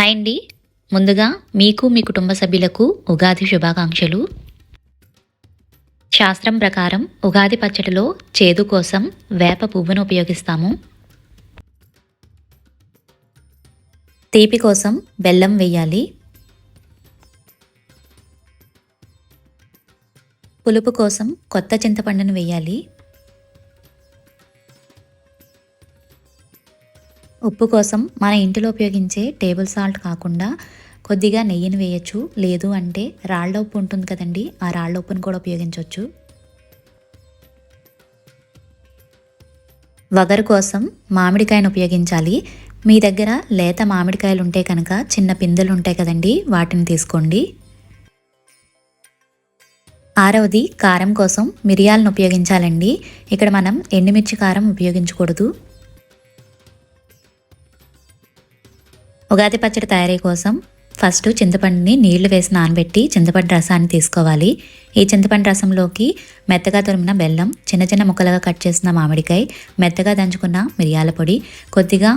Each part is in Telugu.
హాయ్ అండి. ముందుగా మీకు మీ కుటుంబ సభ్యులకు ఉగాది శుభాకాంక్షలు. శాస్త్రం ప్రకారం ఉగాది పచ్చడిలో చేదు కోసం వేప పువ్వును ఉపయోగిస్తాము. తీపి కోసం బెల్లం వేయాలి. పులుపు కోసం కొత్త చింతపండును వేయాలి. ఉప్పు కోసం మన ఇంటిలో ఉపయోగించే టేబుల్ సాల్ట్ కాకుండా కొద్దిగా నెయ్యిని వేయచ్చు. లేదు అంటే రాళ్ళ ఉప్పు ఉంటుంది కదండి ఆ రాళ్ళ ఉప్పును కూడా ఉపయోగించవచ్చు వగరు కోసం మామిడికాయను ఉపయోగించాలి. మీ దగ్గర లేత మామిడికాయలు ఉంటే కనుక చిన్న పిందెలు ఉంటాయి కదండి వాటిని తీసుకోండి. ఆరవది కారం కోసం మిరియాలను ఉపయోగించాలండి. ఇక్కడ మనం ఎండుమిర్చి కారం ఉపయోగించకూడదు. ఉగాది పచ్చడి తయారీ కోసం ఫస్ట్ చింతపండుని నీళ్ళు వేసి నానబెట్టి చింతపండు రసాన్ని తీసుకోవాలి. ఈ చింతపండు రసంలోకి మెత్తగా తురిమిన బెల్లం చిన్న చిన్న ముక్కలుగా కట్ చేసిన మామిడికాయ మెత్తగా దంచుకున్న మిరియాల పొడి కొద్దిగా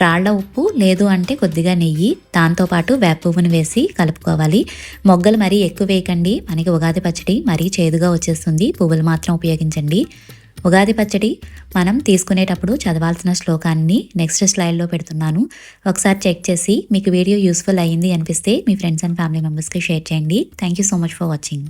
రాళ్ళ ఉప్పు లేదు అంటే కొద్దిగా నెయ్యి దాంతోపాటు వేప పువ్వును వేసి కలుపుకోవాలి. మొగ్గలు మరీ ఎక్కువ వేయకండి. మనకి ఉగాది పచ్చడి మరీ చేదుగా వచ్చేస్తుంది. పువ్వులు మాత్రం ఉపయోగించండి. ఉగాది పచ్చడి మనం తీసుకునేటప్పుడు చదవాల్సిన శ్లోకాన్ని నెక్స్ట్ స్లైడ్లో పెడుతున్నాను. ఒకసారి చెక్ చేసి మీకు వీడియో యూస్ఫుల్ అయ్యింది అనిపిస్తే మీ ఫ్రెండ్స్ అండ్ ఫ్యామిలీ మెంబర్స్కి షేర్ చేయండి. Thank you so much for watching